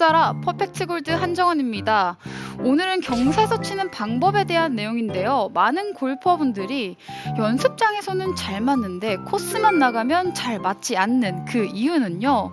풋살아 퍼펙트 골드 한정원입니다. 오늘은 경사에서 치는 방법에 대한 내용인데요. 많은 골퍼분들이 연습장에서는 잘 맞는데 코스만 나가면 잘 맞지 않는 그 이유는요.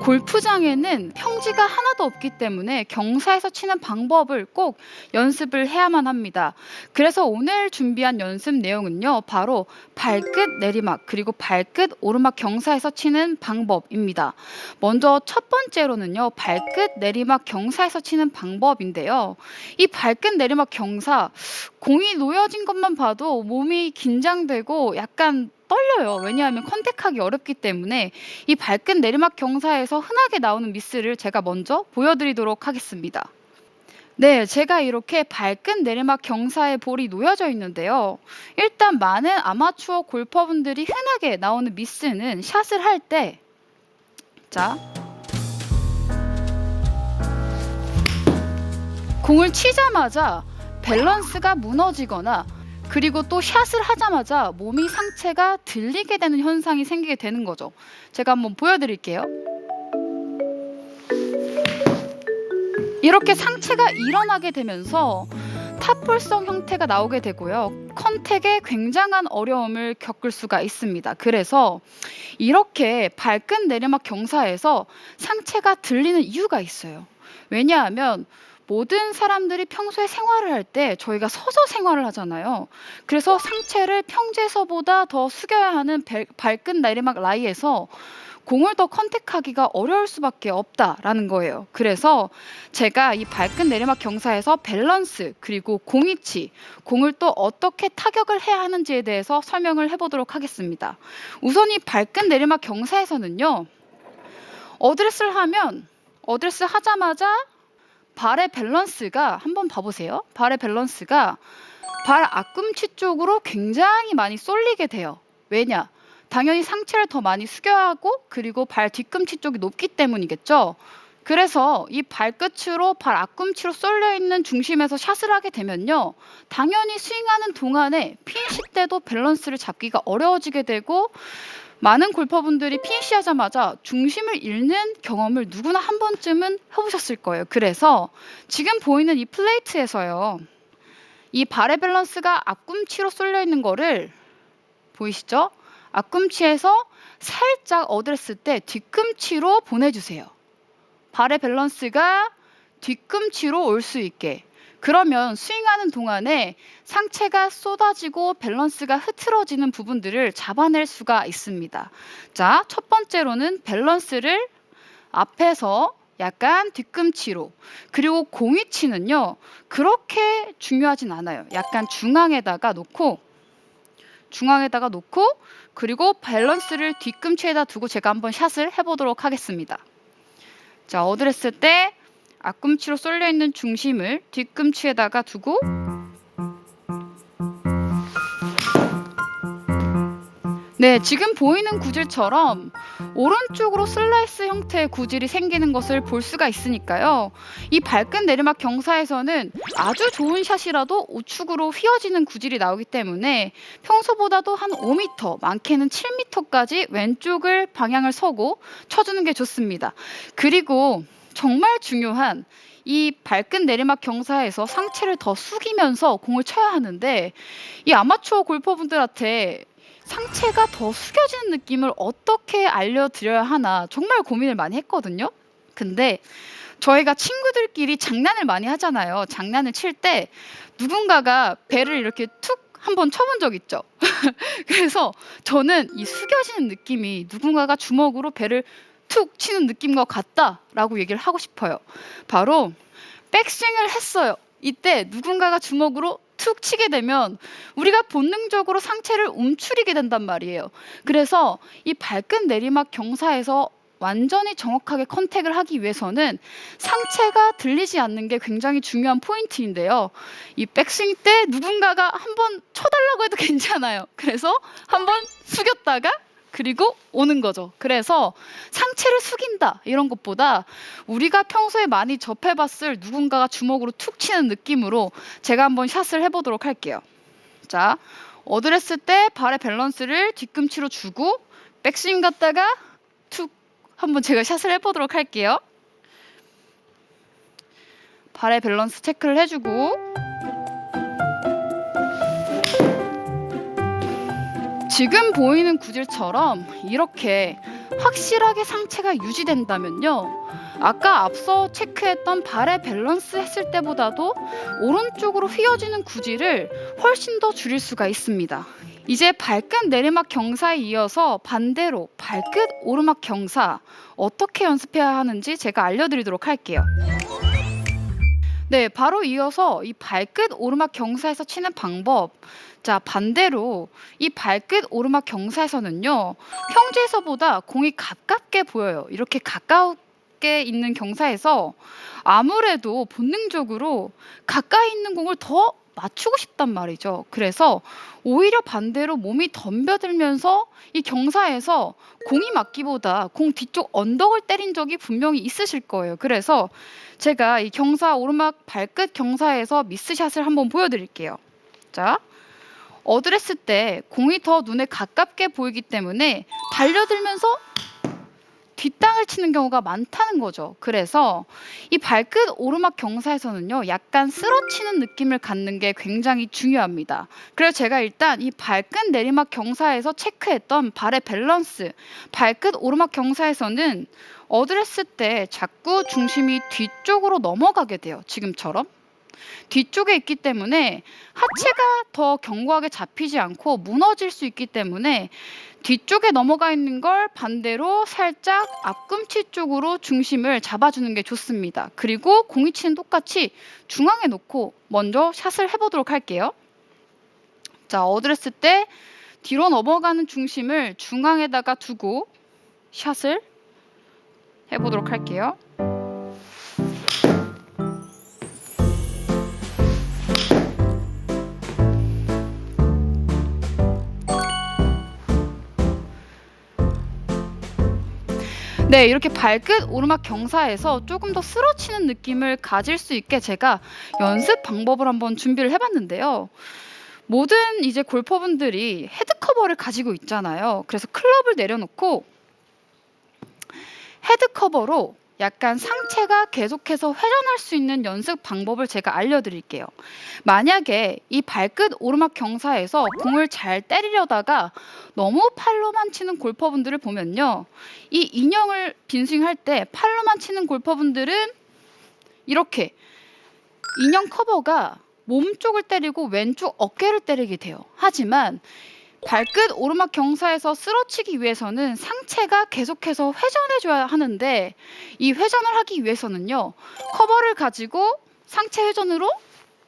골프장에는 평지가 하나도 없기 때문에 경사에서 치는 방법을 꼭 연습을 해야만 합니다. 그래서 오늘 준비한 연습 내용은요. 바로 발끝 내리막 그리고 발끝 오르막 경사에서 치는 방법입니다. 먼저 첫 번째로는요. 발끝 내리막 경사에서 치는 방법인데요. 이 발끝 내리막 경사 공이 놓여진 것만 봐도 몸이 긴장되고 약간 떨려요. 왜냐하면 컨택하기 어렵기 때문에 이 발끝 내리막 경사에서 흔하게 나오는 미스를 제가 먼저 보여드리도록 하겠습니다. 네, 제가 이렇게 발끝 내리막 경사에 볼이 놓여져 있는데요. 일단 많은 아마추어 골퍼분들이 흔하게 나오는 미스는 샷을 할 때, 자, 공을 치자마자 밸런스가 무너지거나 그리고 또 샷을 하자마자 몸이 상체가 들리게 되는 현상이 생기게 되는 거죠. 제가 한번 보여드릴게요. 이렇게 상체가 일어나게 되면서 탑볼성 형태가 나오게 되고요. 컨택에 굉장한 어려움을 겪을 수가 있습니다. 그래서 이렇게 발끝 내리막 경사에서 상체가 들리는 이유가 있어요. 왜냐하면 모든 사람들이 평소에 생활을 할 때 저희가 서서 생활을 하잖아요. 그래서 상체를 평지에서보다 더 숙여야 하는 벨- 발끝 내리막 라이에서 공을 더 컨택하기가 어려울 수밖에 없다라는 거예요. 그래서 제가 이 발끝 내리막 경사에서 밸런스 그리고 공 위치, 공을 또 어떻게 타격을 해야 하는지에 대해서 설명을 해보도록 하겠습니다. 우선 이 발끝 내리막 경사에서는요, 어드레스를 하면 어드레스 하자마자 발의 밸런스가 한번 봐보세요. 발의 밸런스가 발 앞꿈치 쪽으로 굉장히 많이 쏠리게 돼요. 왜냐? 당연히 상체를 더 많이 숙여야 하고 그리고 발 뒤꿈치 쪽이 높기 때문이겠죠. 그래서 이 발끝으로 발 앞꿈치로 쏠려 있는 중심에서 샷을 하게 되면요. 당연히 스윙하는 동안에 피니시 때도 밸런스를 잡기가 어려워지게 되고 많은 골퍼분들이 피니시 하자마자 중심을 잃는 경험을 누구나 한 번쯤은 해보셨을 거예요. 그래서 지금 보이는 이 플레이트에서요. 이 발의 밸런스가 앞꿈치로 쏠려 있는 거를 보이시죠? 앞꿈치에서 살짝 어드레스 때 뒤꿈치로 보내주세요. 발의 밸런스가 뒤꿈치로 올 수 있게. 그러면 스윙하는 동안에 상체가 쏟아지고 밸런스가 흐트러지는 부분들을 잡아낼 수가 있습니다. 자, 첫 번째로는 밸런스를 앞에서 약간 뒤꿈치로 그리고 공위치는요 그렇게 중요하진 않아요. 약간 중앙에다가 놓고 중앙에다가 놓고 그리고 밸런스를 뒤꿈치에다 두고 제가 한번 샷을 해보도록 하겠습니다. 자 어드레스 때 앞꿈치로 쏠려 있는 중심을 뒤꿈치에다가 두고 네, 지금 보이는 구질처럼 오른쪽으로 슬라이스 형태의 구질이 생기는 것을 볼 수가 있으니까요. 이 발끝 내리막 경사에서는 아주 좋은 샷이라도 우측으로 휘어지는 구질이 나오기 때문에 평소보다도 한 5m, 많게는 7m까지 왼쪽을 방향을 서고 쳐주는 게 좋습니다. 그리고 정말 중요한 이 발끝 내리막 경사에서 상체를 더 숙이면서 공을 쳐야 하는데 이 아마추어 골퍼분들한테 상체가 더 숙여지는 느낌을 어떻게 알려드려야 하나 정말 고민을 많이 했거든요. 근데 저희가 친구들끼리 장난을 많이 하잖아요. 장난을 칠 때 누군가가 배를 이렇게 툭 한번 쳐본 적 있죠. 그래서 저는 이 숙여지는 느낌이 누군가가 주먹으로 배를 툭 치는 느낌과 같다라고 얘기를 하고 싶어요. 바로 백스윙을 했어요. 이때 누군가가 주먹으로 툭 치게 되면 우리가 본능적으로 상체를 움츠리게 된단 말이에요. 그래서 이 발끝 내리막 경사에서 완전히 정확하게 컨택을 하기 위해서는 상체가 들리지 않는 게 굉장히 중요한 포인트인데요. 이 백스윙 때 누군가가 한번 쳐달라고 해도 괜찮아요. 그래서 한번 숙였다가 그리고 오는 거죠. 그래서 상체를 숙인다 이런 것보다 우리가 평소에 많이 접해봤을 누군가가 주먹으로 툭 치는 느낌으로 제가 한번 샷을 해보도록 할게요. 자, 어드레스 때 발의 밸런스를 뒤꿈치로 주고 백스윙 갔다가 툭 한번 제가 샷을 해보도록 할게요. 발의 밸런스 체크를 해주고 지금 보이는 구질처럼 이렇게 확실하게 상체가 유지된다면요. 아까 앞서 체크했던 발의 밸런스 했을 때보다도 오른쪽으로 휘어지는 구질을 훨씬 더 줄일 수가 있습니다. 이제 발끝 내리막 경사에 이어서 반대로 발끝 오르막 경사 어떻게 연습해야 하는지 제가 알려드리도록 할게요. 네, 바로 이어서 이 발끝 오르막 경사에서 치는 방법. 자, 반대로 이 발끝 오르막 경사에서는요, 평지에서보다 공이 가깝게 보여요. 이렇게 가 깝게 있는 경사에서 아무래도 본능적으로 가까이 있는 공을 더 맞추고 싶단 말이죠. 그래서 오히려 반대로 몸이 덤벼들면서 이 경사에서 공이 맞기보다 공 뒤쪽 언덕을 때린 적이 분명히 있으실 거예요. 그래서 제가 이 경사 오르막 발끝 경사에서 미스샷을 한번 보여드릴게요. 자, 어드레스 때 공이 더 눈에 가깝게 보이기 때문에 달려들면서 뒷땅을 치는 경우가 많다는 거죠. 그래서 이 발끝 오르막 경사에서는요, 약간 쓰러치는 느낌을 갖는 게 굉장히 중요합니다. 그래서 제가 일단 이 발끝 내리막 경사에서 체크했던 발의 밸런스, 발끝 오르막 경사에서는 어드레스 때 자꾸 중심이 뒤쪽으로 넘어가게 돼요. 지금처럼. 뒤쪽에 있기 때문에 하체가 더 견고하게 잡히지 않고 무너질 수 있기 때문에 뒤쪽에 넘어가 있는 걸 반대로 살짝 앞꿈치 쪽으로 중심을 잡아주는 게 좋습니다. 그리고 공이치는 똑같이 중앙에 놓고 먼저 샷을 해보도록 할게요. 자, 어드레스 때 뒤로 넘어가는 중심을 중앙에다가 두고 샷을 해보도록 할게요. 네, 이렇게 발끝 오르막 경사에서 조금 더 쓰러치는 느낌을 가질 수 있게 제가 연습 방법을 한번 준비를 해봤는데요. 모든 이제 골퍼분들이 헤드 커버를 가지고 있잖아요. 그래서 클럽을 내려놓고 헤드 커버로 약간 상체가 계속해서 회전할 수 있는 연습 방법을 제가 알려드릴게요. 만약에 이 발끝 오르막 경사에서 공을 잘 때리려다가 너무 팔로만 치는 골퍼분들을 보면요. 이 인형을 빈스윙할 때 팔로만 치는 골퍼분들은 이렇게 인형 커버가 몸 쪽을 때리고 왼쪽 어깨를 때리게 돼요. 하지만 발끝 오르막 경사에서 쓰러치기 위해서는 상체가 계속해서 회전해줘야 하는데 이 회전을 하기 위해서는요 커버를 가지고 상체 회전으로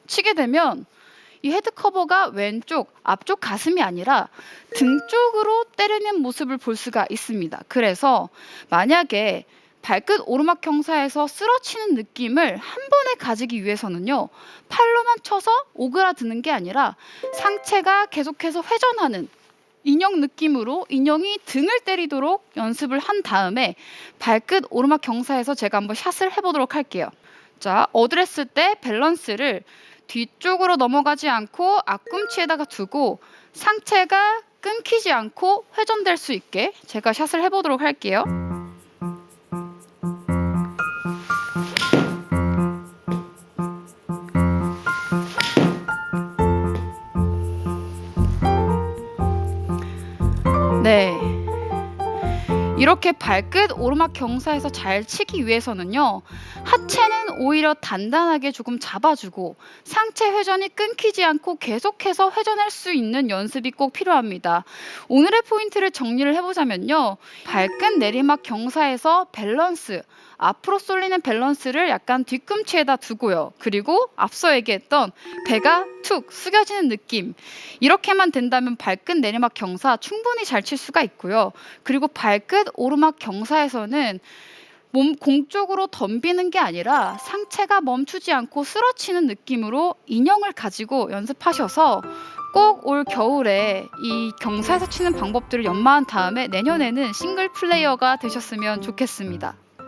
치게 되면 이 헤드 커버가 왼쪽 앞쪽 가슴이 아니라 등 쪽으로 때리는 모습을 볼 수가 있습니다. 그래서 만약에 발끝 오르막 경사에서 쓰러치는 느낌을 한 번에 가지기 위해서는요. 팔로만 쳐서 오그라드는 게 아니라 상체가 계속해서 회전하는 인형 느낌으로 인형이 등을 때리도록 연습을 한 다음에 발끝 오르막 경사에서 제가 한번 샷을 해보도록 할게요. 자, 어드레스 때 밸런스를 뒤쪽으로 넘어가지 않고 앞꿈치에다가 두고 상체가 끊기지 않고 회전될 수 있게 제가 샷을 해보도록 할게요. 이렇게 발끝 오르막 경사에서 잘 치기 위해서는요. 하체는 오히려 단단하게 조금 잡아주고 상체 회전이 끊기지 않고 계속해서 회전할 수 있는 연습이 꼭 필요합니다. 오늘의 포인트를 정리를 해보자면요. 발끝 내리막 경사에서 밸런스, 앞으로 쏠리는 밸런스를 약간 뒤꿈치에다 두고요. 그리고 앞서 얘기했던 배가 툭 숙여지는 느낌. 이렇게만 된다면 발끝 내리막 경사 충분히 잘 칠 수가 있고요. 그리고 발끝 오르막 경사에서는 몸 공쪽으로 덤비는 게 아니라 상체가 멈추지 않고 쓰러치는 느낌으로 인형을 가지고 연습하셔서 꼭올 겨울에 이 경사에서 치는 방법들을 연마한 다음에 내년에는 싱글 플레이어가 되셨으면 좋겠습니다.